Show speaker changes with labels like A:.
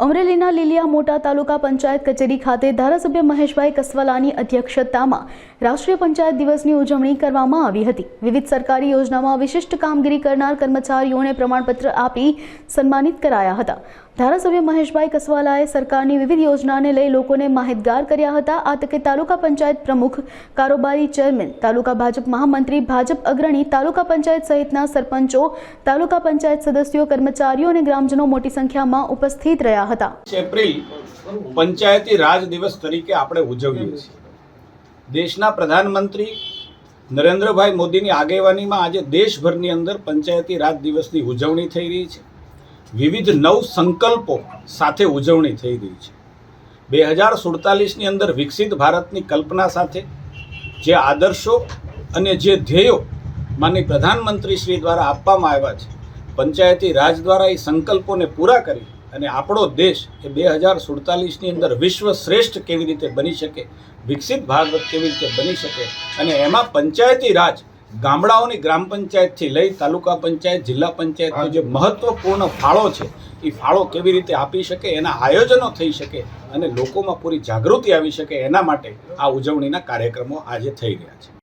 A: અમરેલીના લીલિયા મોટા તાલુકા પંચાયત કચેરી ખાતે ધારાસભ્ય મહેશભાઈ કસવાલાની અધ્યક્ષતામાં રાષ્ટ્રીય પંચાયત દિવસની ઉજવણી કરવામાં આવી હતી. વિવિધ સરકારી યોજનામાં વિશિષ્ટ કામગીરી કરનાર કર્મચારીઓને પ્રમાણપત્ર આપી સન્માનિત કરાયા હતા. ધારાસભ્ય મહેશભાઈ કસવાલાએ સરકારની વિવિધ યોજનાને લઈ લોકોને માહિતગાર કર્યા હતા. આ તકે તાલુકા પંચાયત પ્રમુખ, કારોબારી ચેરમેન, તાલુકા ભાજપ મહામંત્રી, ભાજપ અગ્રણી, તાલુકા પંચાયત સહિતના સરપંચો, તાલુકા પંચાયત સદસ્યો, કર્મચારીઓ અને ગ્રામજનો મોટી સંખ્યામાં ઉપસ્થિત રહ્યા હતા.
B: એપ્રિલ પંચાયતી રાજ દિવસ તરીકે આપણે ઉજવીએ છીએ. દેશના પ્રધાનમંત્રી નરેન્દ્રભાઈ મોદીની આગેવાનીમાં આજે દેશભરની અંદર પંચાયતી રાજ દિવસની ઉજવણી થઈ રહી છે. વિવિધ નવ સંકલ્પો સાથે ઉજવણી થઈ રહી છે. બે હજાર સુડતાલીસની અંદર વિકસિત ભારતની કલ્પના સાથે જે આદર્શો અને જે ધ્યેયો માનની પ્રધાનમંત્રી શ્રી દ્વારા આપવામાં આવ્યા છે, પંચાયતી રાજ દ્વારા એ સંકલ્પોને પૂરા કરી અને આપણો દેશ એ બે હજાર સુડતાલીસની અંદર વિશ્વ શ્રેષ્ઠ કેવી રીતે બની શકે, વિકસિત ભારત કેવી રીતે બની શકે અને એમાં પંચાયતી રાજ ગામડાઓની ગ્રામ પંચાયતથી લઈ તાલુકા પંચાયત, જિલ્લા પંચાયતનો જે મહત્વપૂર્ણ ફાળો છે, એ ફાળો કેવી રીતે આપી શકે, એના આયોજનો થઈ શકે અને લોકોમાં પૂરી જાગૃતિ આવી શકે, એના માટે આ ઉજવણીના કાર્યક્રમો આજે થઈ રહ્યા છે.